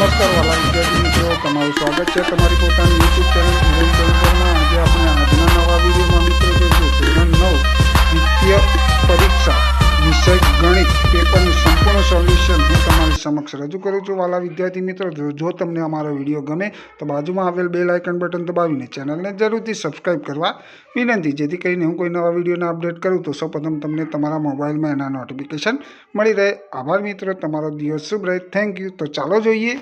નમસ્કાર વાલા વિદ્યાર્થી મિત્રો. તમારું સ્વાગત છે તમારી પોતાની યુટ્યુબ ચેનલ ઇવેન્ટ આજે આપણે સમક્ષ રજૂ કરું છું. વાલા વિદ્યાર્થી મિત્રો, જો તમને અમારો વીડિયો ગમે તો બાજુમાં આવેલ બે લાઇકન બટન દબાવીને ચેનલને જરૂરથી સબસ્ક્રાઇબ કરવા વિનંતી. જેથી કરીને હું કોઈ નવા વિડીયોને અપડેટ કરું તો સૌપ્રથમ તમને તમારા મોબાઈલમાં એના નોટિફિકેશન મળી રહે. આભાર મિત્રો, તમારો દિવસ શુભ રહે. Thank you. તો ચાલો જોઈએ.